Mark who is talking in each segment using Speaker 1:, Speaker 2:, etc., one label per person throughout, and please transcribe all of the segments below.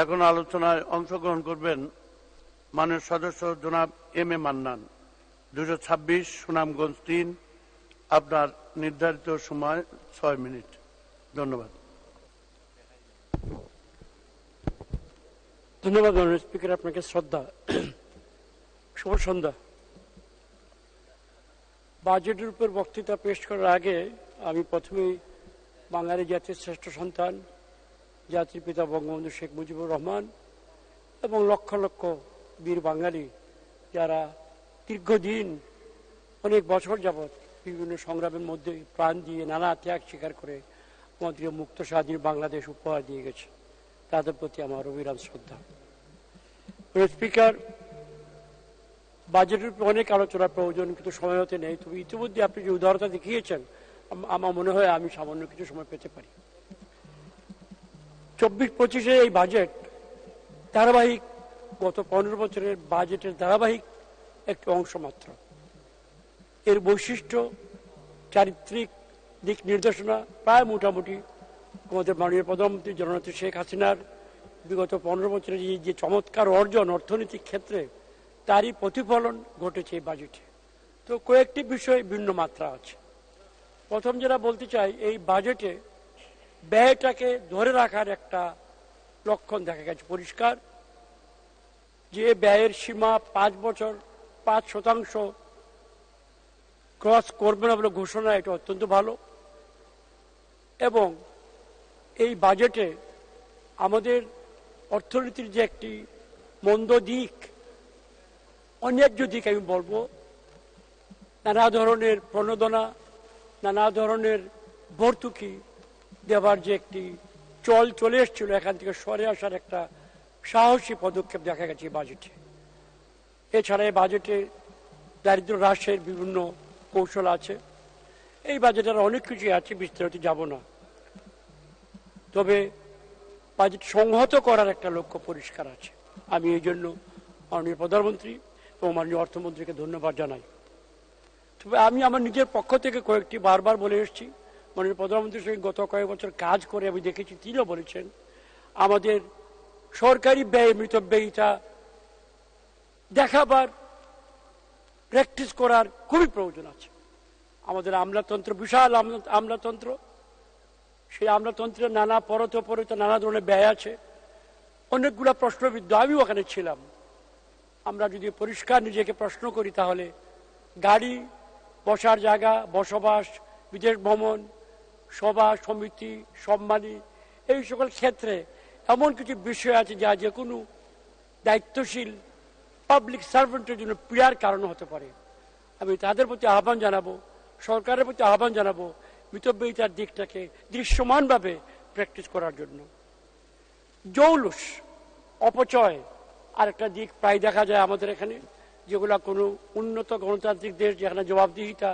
Speaker 1: এখন আলোচনায় অংশগ্রহণ করবেন মাননীয় সদস্য জনাব এম এ মান্নান। দুশো ছাব্বিশ সুনামগঞ্জ তিন, আপনার নির্ধারিত সময় ছয় মিনিট। ধন্যবাদ।
Speaker 2: ধন্যবাদ স্পিকার, আপনাকে শ্রদ্ধা। শুভ সন্ধ্যা। বাজেটের উপর বক্তৃতা পেশ করার আগে আমি প্রথমেই বাঙালি জাতির শ্রেষ্ঠ সন্তান জাতির পিতা বঙ্গবন্ধু শেখ মুজিবুর রহমান এবং লক্ষ লক্ষ বীর বাঙালি, যারা দীর্ঘদিন, অনেক বছর যাবৎ বিভিন্ন সংগ্রামের মধ্যে প্রাণ দিয়ে নানা ত্যাগ স্বীকার করে আমাদেরকে মুক্ত স্বাধীন বাংলাদেশ উপহার দিয়ে গেছে। তাদের প্রতি আমার অবিরাম শ্রদ্ধা। স্পিকার, বাজেটের অনেক আলোচনার প্রয়োজন, কিন্তু সময় হতে নেই। তবে ইতিমধ্যে আপনি যে উদারতা দেখিয়েছেন আমার মনে হয় আমি সামান্য কিছু সময় পেতে পারি। চব্বিশ পঁচিশে এই বাজেট ধারাবাহিক, গত পনেরো বছরের বাজেটের ধারাবাহিক একটি অংশ মাত্র। এর বৈশিষ্ট্য, চারিত্রিক দিক নির্দেশনা প্রায় মোটামুটি আমাদের মাননীয় প্রধানমন্ত্রী জননেত্রী শেখ হাসিনার বিগত পনেরো বছরের যে চমৎকার অর্জন অর্থনৈতিক ক্ষেত্রে তারই প্রতিফলন ঘটেছে এই বাজেটে তো কয়েকটি বিষয় ভিন্ন মাত্রা আছে। প্রথম যেটা বলতে চাই, এই বাজেটে ব্যয়টাকে ধরে রাখার একটা লক্ষণ দেখা গেছে, পরিষ্কার, যে ব্যয়ের সীমা পাঁচ বছর, পাঁচ শতাংশ ক্রস করবে না বলে ঘোষণা, এটা অত্যন্ত ভালো। এবং এই বাজেটে আমাদের অর্থনীতির যে একটি মন্দ দিক, অন্যায্য দিক আমি বলব, নানা ধরনের প্রণোদনা, নানা ধরনের ভর্তুকি দেওয়ার যে একটি চল চলে এসেছিল, এখান থেকে সরে আসার একটা সাহসী পদক্ষেপ দেখা গেছে বাজেটে। এছাড়া এই বাজেটে দারিদ্র হ্রাসের বিভিন্ন কৌশল আছে। এই বাজেটে অনেক কিছুই আছে, বিস্তারিত যাব না। তবে বাজেট সংহত করার একটা লক্ষ্য পরিষ্কার আছে। আমি এই জন্য মাননীয় প্রধানমন্ত্রী এবং মাননীয় অর্থমন্ত্রীকে ধন্যবাদ জানাই। তবে আমি আমার নিজের পক্ষ থেকে কয়েকটি বারবার বলে এসেছি মাননীয় প্রধানমন্ত্রীর সঙ্গে গত কয়েক বছর কাজ করে আমি দেখেছি, তিনিও বলেছেন, আমাদের সরকারি ব্যয়, মৃত ব্যয়টা দেখাবার প্র্যাকটিস করার খুবই প্রয়োজন আছে। আমাদের আমলাতন্ত্র, বিশাল আমলা- আমলাতন্ত্র, সেই আমলাতন্ত্রের নানা পরত পরত নানা ধরনের ব্যয় আছে। অনেকগুলা প্রশ্নবিদ্ধ, আমিও ওখানে ছিলাম। আমরা যদি পরিষ্কার নিজেকে প্রশ্ন করি তাহলে গাড়ি, বসার জায়গা, বসবাস, বিদেশ ভ্রমণ সভা, সমিতি, সম্মানী, এই সকল ক্ষেত্রে এমন কিছু বিষয় আছে যা যে কোনো দায়িত্বশীল পাবলিক সার্ভেন্টের জন্য পীড়ার কারণ হতে পারে। আমি তাদের প্রতি আহ্বান জানাব, সরকারের প্রতি আহ্বান জানাব মিতব্যয়িতার দিকটাকে দৃশ্যমানভাবে প্র্যাকটিস করার জন্য। জৌলুস, অপচয় আর একটা দিক প্রায় দেখা যায় আমাদের এখানে, যেগুলা কোনো উন্নত গণতান্ত্রিক দেশ যেখানে জবাবদিহিতা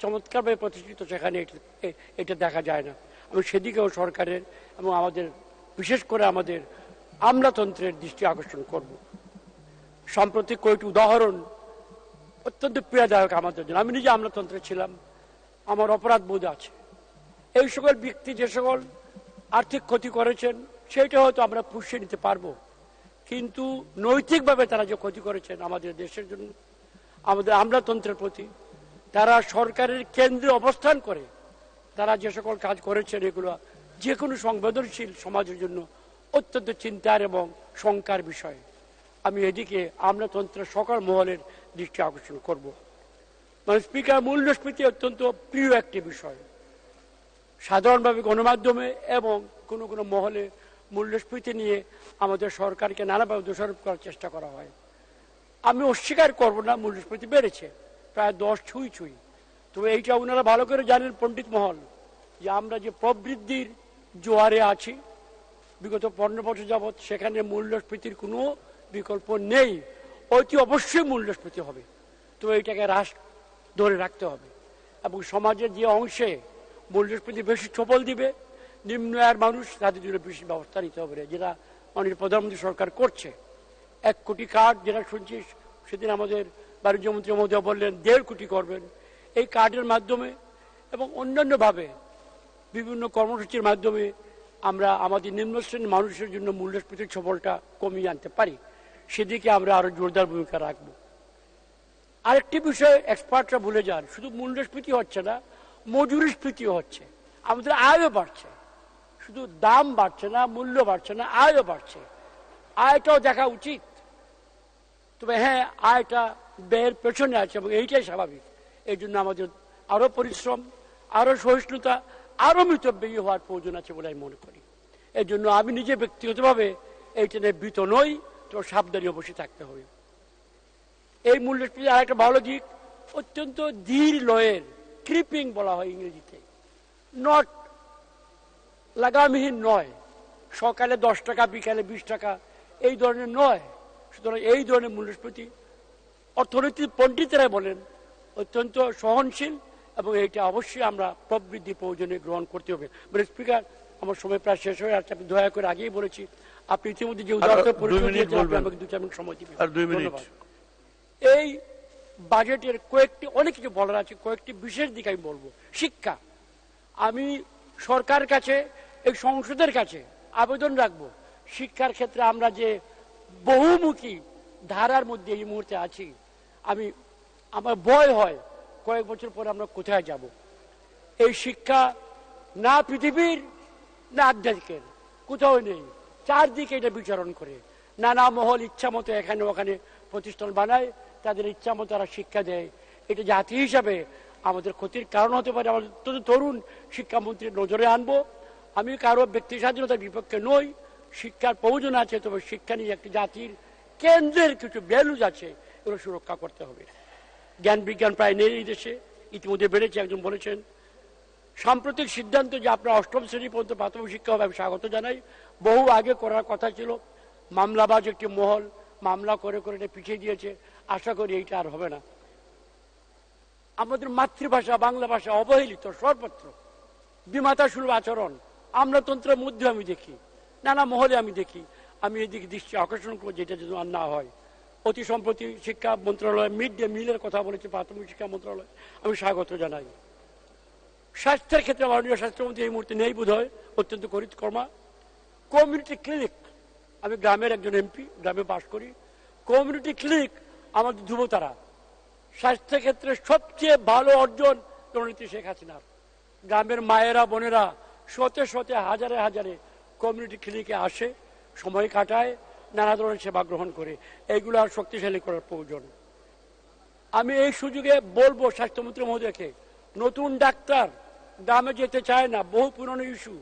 Speaker 2: চমৎকারভাবে প্রতিষ্ঠিত সেখানে এটা- দেখা যায় না। আমি সেদিকেও সরকারের এবং আমাদের, বিশেষ করে আমাদের আমলাতন্ত্রের দৃষ্টি আকর্ষণ করব। সাম্প্রতিক কয়েকটি উদাহরণ অত্যন্ত পীড়াদায়ক আমাদের জন্য। আমি নিজে আমলাতন্ত্রে ছিলাম, আমার অপরাধ বোধ আছে। এই সকল ব্যক্তি যে সকল আর্থিক ক্ষতি করেছেন সেটা হয়তো আমরা পুষিয়ে নিতে পারব। কিন্তু নৈতিকভাবে তারা যে ক্ষতি করেছেন আমাদের দেশের জন্য, আমাদের আমলাতন্ত্রের প্রতি তারা সরকারের কেন্দ্রে অবস্থান করে, তারা যে সকল কাজ করেছেন এগুলো, যে কোনো সংবেদনশীল সমাজের জন্য অত্যন্ত চিন্তার এবং শঙ্কার বিষয়। আমি এদিকে আমলাতন্ত্রের সকল মহলের দৃষ্টি আকর্ষণ করব। মানে স্পিকার, মূল্যস্ফীতি অত্যন্ত প্রিয় একটি বিষয়। সাধারণভাবে গণমাধ্যমে এবং কোনো কোনো মহলে মূল্যস্ফীতি নিয়ে আমাদের সরকারকে নানাভাবে দোষারোপ করার চেষ্টা করা হয়। আমি অস্বীকার করব না, মূল্যস্ফীতি বেড়েছে। প্রায় দশ ছুঁই ছুঁই। তবে এইটা ওনারা ভালো করে জানেন পণ্ডিত মহল, যে আমরা যে প্রবৃদ্ধির জোয়ারে আছি, বিগত পনেরো বছর যাবৎ সেখানে মূল্যস্ফীতির কোনো বিকল্প নেই। অতি অবশ্যই মূল্যস্ফীতি হবে। তো এইটাকে হ্রাস ধরে রাখতে হবে। এবং সমাজের যে অংশে মূল্যস্ফীতি বেশি চপল দিবে, নিম্ন আয়ের মানুষ তাদের জন্য বেশি ব্যবস্থা নিতে হবে। যেটা মাননীয় প্রধানমন্ত্রী সরকার করছে। এক কোটি কার্ড, যেটা শুনছি সেদিন আমাদের বাণিজ্যমন্ত্রী মহোদয় বললেন, দেড় কোটি করবেন। এই কার্ডের মাধ্যমে এবং অন্যান্যভাবে বিভিন্ন কর্মসূচির মাধ্যমে আমরা আমাদের নিম্ন শ্রেণির মানুষের জন্য মূল্যস্ফীতির সফলটা কমিয়ে আনতে পারি। সেদিকে আমরা আরও জোরদার ভূমিকা রাখব। আরেকটি বিষয় এক্সপার্টরা ভুলে যান, শুধু মূল্যস্ফীতি হচ্ছে না মজুরিস্ফীতিও হচ্ছে। আমাদের আয়ও বাড়ছে। শুধু দাম বাড়ছে না, মূল্য বাড়ছে না, আয়ও বাড়ছে। আয়টাও দেখা উচিত। তবে হ্যাঁ আয়টা ব্যয়ের পেছনে আছে এবং এইটাই স্বাভাবিক। এই জন্য আমাদের আরও পরিশ্রম, আরও সহিষ্ণুতা, আরও মিতব্যয়ী হওয়ার প্রয়োজন আছে বলে আমি মনে করি। এই জন্য আমি নিজে ব্যক্তিগতভাবে এইটা নিয়ে ভীত নই, তো সাবধানী অবশ্যই থাকতে হবে। এই মূল্যস্ফীতি আর একটা ভালো দিক, অত্যন্ত ধীর লয়ের, ক্রিপিং বলা হয় ইংরেজিতে। নট লাগামহীন নয়, সকালে দশ টাকা, বিকালে বিশ টাকা, এই ধরনের নয়। সুতরাং এই ধরনের মূল্যস্ফীতি অর্থনীতি পণ্ডিতেরা বলেন অত্যন্ত সহনশীল এবং এটা অবশ্যই আমরা প্রবৃদ্ধি প্রয়োজনে গ্রহণ করতে হবে। মানে স্পিকার আমার সময় প্রায় শেষ হয়ে আসছে আপনি দয়া করে আগেই বলেছি আপনি ইতিমধ্যে যে উদাহরণ পরিচয় দিয়েছেন আমাকে দু চার মিনিট সময় দিবেন। ধন্যবাদ। এই বাজেটের কয়েকটি অনেক কিছু বলার আছে কয়েকটি বিশেষ দিক আমি বলব। শিক্ষা। আমি সরকার কাছে এই সংসদের কাছে আবেদন রাখব শিক্ষার ক্ষেত্রে আমরা যে বহুমুখী ধারার মধ্যে এই মুহূর্তে আছি। আমি, আমার ভয় হয় কয়েক বছর পরে আমরা কোথায় যাব। এই শিক্ষা না পৃথিবীর, না আধ্যাত্মিকের, কোথাও নেই। চারদিকে এটা বিচরণ করে। নানা মহল ইচ্ছা মতো এখানে ওখানে প্রতিষ্ঠান বানায়, তাদের ইচ্ছা মতো তারা শিক্ষা দেয়। এটা জাতি হিসাবে আমাদের ক্ষতির কারণ হতে পারে। আমাদের অত্যন্ত তরুণ শিক্ষামন্ত্রীর নজরে আনব। আমি কারও ব্যক্তি স্বাধীনতার বিপক্ষে নই। শিক্ষার প্রয়োজন আছে, তবে শিক্ষা নিয়ে একটি জাতির কেন্দ্রের কিছু ভ্যালুজ আছে, এগুলো সুরক্ষা করতে হবে। জ্ঞান বিজ্ঞান প্রায় নেই এই দেশে, ইতিমধ্যে বেড়েছে, একজন বলেছেন। সাম্প্রতিক সিদ্ধান্ত যে আপনার অষ্টম শ্রেণি পর্যন্ত প্রাথমিক শিক্ষা হবে, আমি স্বাগত জানাই। বহু আগে করার কথা ছিল, মামলাবাজ একটি মহল, মামলা করে করে এটা পিছিয়ে দিয়েছে। আশা করি এইটা আর হবে না। আমাদের মাতৃভাষা, বাংলা ভাষা অবহেলিত সর্বত্র। বিমাতা সুলভ আচরণ, আমলাতন্ত্রের মধ্যে আমি দেখি, নানা মহলে আমি দেখি। আমি এদিকে দৃষ্টি আকর্ষণ করব যেটা যেন না হয়। অতি সম্প্রতি শিক্ষা মন্ত্রণালয় মিড ডে মিলের কথা বলেছে, প্রাথমিক শিক্ষা মন্ত্রণালয়। আমি স্বাগত জানাই। স্বাস্থ্যের ক্ষেত্রে মাননীয় স্বাস্থ্যমন্ত্রী এই মুহূর্তে নেই বোধ হয় অত্যন্ত কর্মা। কমিউনিটি ক্লিনিক, আমি গ্রামের একজন এমপি, গ্রামে বাস করি। কমিউনিটি ক্লিনিক, আমাদের ধ্রুবতারা। স্বাস্থ্য ক্ষেত্রে সবচেয়ে ভালো অর্জন জননীতি শেখ হাসিনার গ্রামের মায়েরা, বোনেরা শতে শতে হাজারে হাজারে কমিউনিটি ক্লিনিকে আসে। সময় কাটায়, নানা ধরনের সেবা গ্রহণ করে। এইগুলো আর শক্তিশালী করার প্রয়োজন। আমি এই সুযোগে বলব স্বাস্থ্যমন্ত্রী মহোদয়কে, নতুন ডাক্তার গ্রামে যেতে চায় না, বহু পুরনো ইস্যু।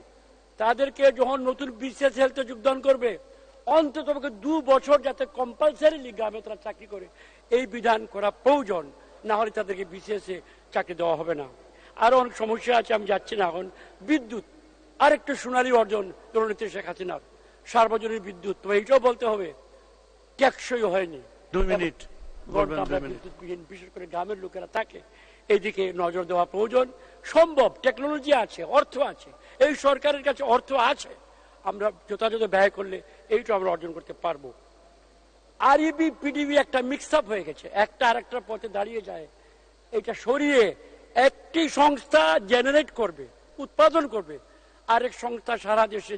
Speaker 2: তাদেরকে যখন নতুন বিশেষ হেলথে যোগদান করবে, অন্তত দু বছর যাতে কম্পালসারিলি গ্রামে তারা চাকরি করে, এই বিধান করা প্রয়োজন। না হলে তাদেরকে বিশেষে চাকরি দেওয়া হবে না। আরও অনেক সমস্যা আছে, আমি যাচ্ছি না এখন। বিদ্যুৎ, আরেকটু সোনালী অর্জন জননীতি শেখ হাসিনার। সার্বজনীন বিদ্যুৎ তো এইটাও বলতে হবে টেকসই হয়নি।
Speaker 1: দুই মিনিট
Speaker 2: বিশেষ করে গ্রামের লোকেরা থাকে এইদিকে নজর দেওয়া প্রয়োজন। সম্ভব টেকনোলজি আছে অর্থ আছে এই সরকারের কাছে অর্থ আছে। আমরা যথাযথ ব্যয় করলে এইটা আমরা অর্জন করতে পারব। আরইবি পিডিবি একটা মিক্স আপ হয়ে গেছে একটা আর একটা পথে দাঁড়িয়ে যায়। এটা সরিয়ে একটি সংস্থা জেনারেট করবে উৎপাদন করবে। আরেক সংস্থা সারা দেশে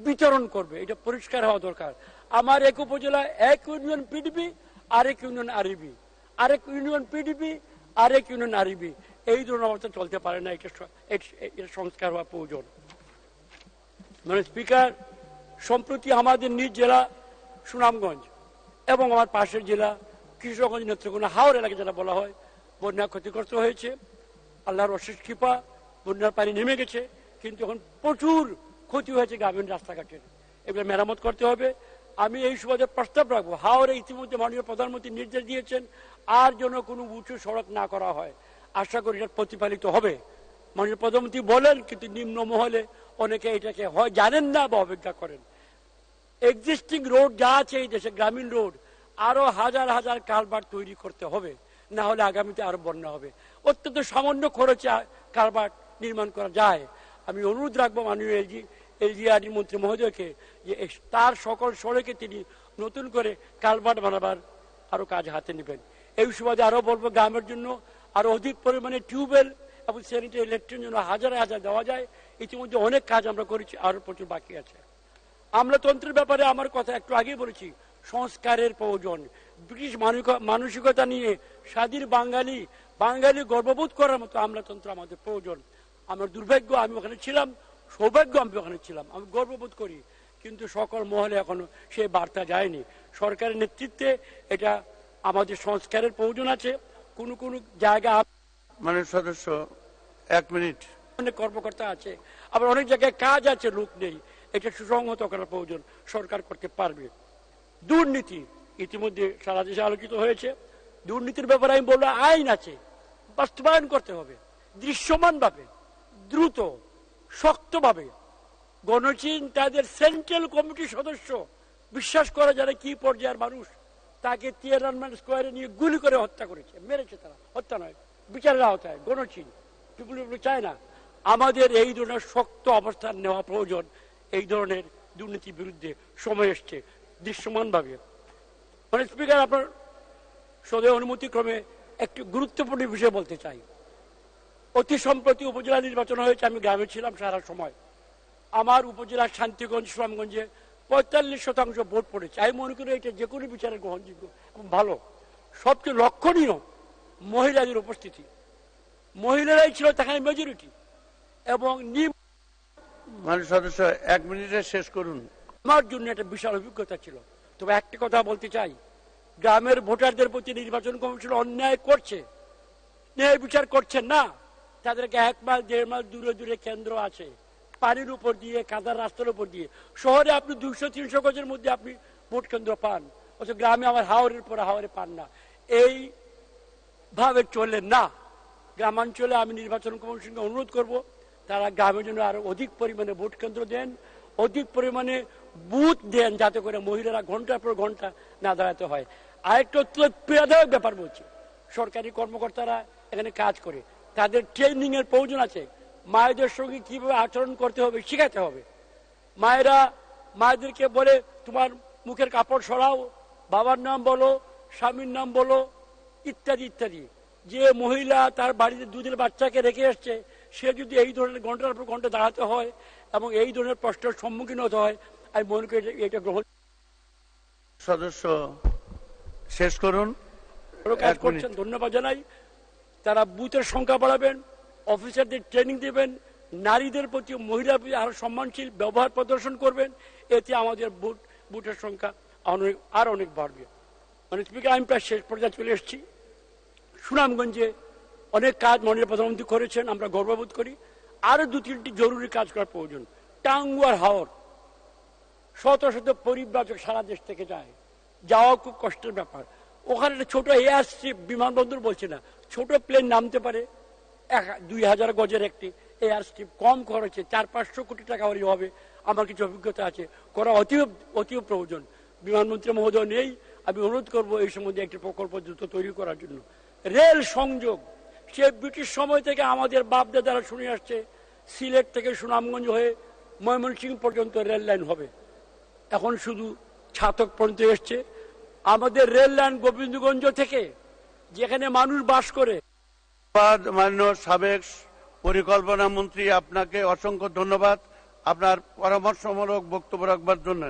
Speaker 2: বিতরণ করবে, এটা পরিষ্কার হওয়া দরকার। আমার এক উপজেলা, এক ইউনিয়ন পিডিপি আরেক ইউনিয়ন আরবি আরেক ইউনিয়ন পিডিপি আরেক ইউনিয়ন আরবি এই ধরনের অবস্থা চলতে পারে না, এটা সংস্কার হওয়া প্রয়োজন। মানে স্পিকার, সম্প্রতি আমাদের নিজ জেলা সুনামগঞ্জ এবং আমার পাশের জেলা কৃষ্ণগঞ্জ নেত্রকোনা হাওড় এলাকা যেটা বলা হয়, বন্যা ক্ষতিগ্রস্ত হয়েছে। আল্লাহর অশেষ কৃপা, বন্যার পানি নেমে গেছে, কিন্তু এখন প্রচুর ক্ষতি হয়েছে গ্রামীণ রাস্তাঘাটের। এগুলো মেরামত করতে হবে। আমি এই সুবাদে প্রস্তাব রাখব হাওড়ে ইতিমধ্যে মাননীয় প্রধানমন্ত্রী নির্দেশ দিয়েছেন, আর যেন কোনো উঁচু সড়ক না করা হয়। আশা করি এটা প্রতিপালিত হবে। মাননীয় প্রধানমন্ত্রী বলেন, কিন্তু নিম্ন মহলে অনেকে এটাকে হয়, জানেন না বা অপেক্ষা করেন। এক্সিস্টিং রোড যা আছে এই দেশে, গ্রামীণ রোড আরও হাজার হাজার কারবার তৈরি করতে হবে। না হলে আগামীতে আরও বন্যা হবে। অত্যন্ত সামান্য খরচে কারবার নির্মাণ করা যায়। আমি অনুরোধ রাখব মাননীয় এলজি, এলজিআরডি মন্ত্রী মহোদয়কে যে তার সকল সড়কে তিনি নতুন করে কালভার্ট বানাবার আরও কাজ হাতে নেবেন। এই সুবাদে আরও বলব, গ্রামের জন্য আরও অধিক পরিমাণে টিউবওয়েল এবং স্যানিটারি ইলেকট্রিক জন্য হাজার হাজার দেওয়া যায়। ইতিমধ্যে অনেক কাজ আমরা করেছি, আরও প্রচুর বাকি আছে। আমলাতন্ত্রের ব্যাপারে আমার কথা একটু আগেই বলেছি, সংস্কারের প্রয়োজন। ব্রিটিশ মানসিকতা নিয়ে স্বাধীন বাঙালি বাঙালি গর্ববোধ করার মতো আমলাতন্ত্র আমাদের প্রয়োজন। আমার দুর্ভাগ্য আমি ওখানে ছিলাম সৌভাগ্য আমি ওখানে ছিলাম। আমি গর্ববোধ করি কিন্তু সকল মহলে এখনও সেই বার্তা যায়নি। সরকারের নেতৃত্বে এটা আমাদের সংস্কারের প্রয়োজন আছে। কোন কোন জায়গা
Speaker 1: মানে সদস্য এক মিনিট।
Speaker 2: অনেক কর্মকর্তা আছে আবার অনেক জায়গায় কাজ আছে লোক নেই। এটা সুসংহত করার প্রয়োজন সরকার করতে পারবে। দুর্নীতি ইতিমধ্যে সারা দেশে আলোচিত হয়েছে। দুর্নীতির ব্যাপারে আমি বললাম আইন আছে। বাস্তবায়ন করতে হবে দৃশ্যমান ভাবে দ্রুত, শক্তভাবে গণচীন তাদের সেন্ট্রাল কমিটির সদস্য বিশ্বাস করা যারা কি পর্যায়ের মানুষ, তাকে তিয়ারনম্যান স্কোয়ারে নিয়ে গুলি করে হত্যা করেছে, মেরেছে তারা, হত্যা নয়, বিচারের আওতায়, গণচীন পিপুল পিপুল চায় না আমাদের এই ধরনের শক্ত অবস্থান নেওয়া প্রয়োজন, এই ধরনের দুর্নীতির বিরুদ্ধে সময় এসছে, দৃশ্যমানভাবে। মানে স্পিকার, আপনার সদয় অনুমতি ক্রমে একটি গুরুত্বপূর্ণ বিষয় বলতে চাই। অতি সম্প্রতি উপজেলা নির্বাচন হয়েছে আমি গ্রামে ছিলাম সারা সময়। আমার উপজেলার শান্তিগঞ্জ সুনামগঞ্জে পঁয়তাল্লিশ শতাংশ ভোট পড়েছে। আমি মনে করি এটা যে কোনো বিচারে গ্রহণযোগ্য এবং ভালো। সবচেয়ে লক্ষণীয় মহিলাদের উপস্থিতি। মহিলারাই ছিল সেখানে মেজরিটি এবং
Speaker 1: মাননীয় সদস্য এক মিনিটে শেষ করুন।
Speaker 2: আমার জন্য একটা বিশাল অভিজ্ঞতা ছিল। তবে একটা কথা বলতে চাই। গ্রামের ভোটারদের প্রতি নির্বাচন কমিশন অন্যায় করছে। ন্যায় বিচার করছে না। তাদেরকে এক মাইল, দেড় মাইল দূরে দূরে কেন্দ্র আছে। পানির উপর দিয়ে, কাদার রাস্তার উপর দিয়ে। শহরে আপনি দুইশো, তিনশো গজের মধ্যে আপনি ভোট কেন্দ্র পান। অথচ গ্রামে আমার হাওড়ের পর হাওড়ে পান না। এই ভাবে চলে না। গ্রামাঞ্চলে আমি নির্বাচন কমিশনকে অনুরোধ করব, তারা গ্রামের জন্য আরও অধিক পরিমাণে ভোট কেন্দ্র দেন, অধিক পরিমাণে বুথ দেন, যাতে করে মহিলারা ঘণ্টার পর ঘণ্টা না দাঁড়াতে হয়। আরেকটা অত্যন্ত ব্যাপার বলছি। সরকারি কর্মকর্তারা এখানে কাজ করে। তাদের ট্রেনিং এর প্রয়োজন আছে। মায়েদের সঙ্গে কীভাবে আচরণ করতে হবে শেখাতে হবে। মায়েরা মায়েদেরকে বলে তোমার মুখের কাপড় সরাও বাবার নাম বলো স্বামীর নাম বলো ইত্যাদি ইত্যাদি। যে মহিলা তার বাড়িতে দুদিন বাচ্চাকে রেখে আসছে সে যদি এই ধরনের ঘণ্টার পর ঘণ্টা দাঁড়াতে হয় এবং এই ধরনের প্রশ্নের সম্মুখীন হতে হয় আমি মনে করি এটা- গ্রহণ
Speaker 1: সদস্য শেষ করুন।
Speaker 2: ধন্যবাদ জানাই। তারা বুথের সংখ্যা বাড়াবেন, অফিসারদের ট্রেনিং দেবেন, নারীদের প্রতি মহিলা আরও সম্মানশীল ব্যবহার প্রদর্শন করবেন, এতে আমাদের বুথ, বুথের সংখ্যা অনেক, আর অনেক বাড়বে। মানে স্পিকার আমি প্রায় শেষ পর্যায়ে চলে এসেছি। সুনামগঞ্জে অনেক কাজ মাননীয় প্রধানমন্ত্রী করেছেন, আমরা গর্ববোধ করি। আরও দু তিনটি জরুরি কাজ করার প্রয়োজন। টাঙ্গুয়ার হাওর, শত শত পরিব্রাজক সারা দেশ থেকে যায়। যাওয়া খুব কষ্টের ব্যাপার। ওখানে ছোট এয়ার স্ট্রিপ বিমানবন্দর বলছে না। ছোট প্লেন নামতে পারে, এক, দুই হাজার গজের একটি এয়ার স্ট্রিপ কম খরচে, চার, পাঁচশো কোটি টাকা হলেই হবে। আমার কিছু অভিজ্ঞতা আছে। করা অতীব অতীব প্রয়োজন। বিমানমন্ত্রী মহোদয় নেই। আমি অনুরোধ করব এই সম্বন্ধে একটি প্রকল্প দ্রুত তৈরি করার জন্য। রেল সংযোগ। সে ব্রিটিশ সময় থেকে আমাদের বাপ দাদারা শুনে আসছে, সিলেট থেকে সুনামগঞ্জ হয়ে ময়মনসিংহ পর্যন্ত রেল লাইন হবে। এখন শুধু ছাতক পর্যন্ত এসছে। আমাদের রেল লাইন গোবিন্দগঞ্জ থেকে, যেখানে মানুষ বাস করে।
Speaker 1: মাননীয় সাবেক পরিকল্পনা মন্ত্রী, আপনাকে অসংখ্য ধন্যবাদ। আপনার পরামর্শমূলক বক্তব্য রাখবার জন্য।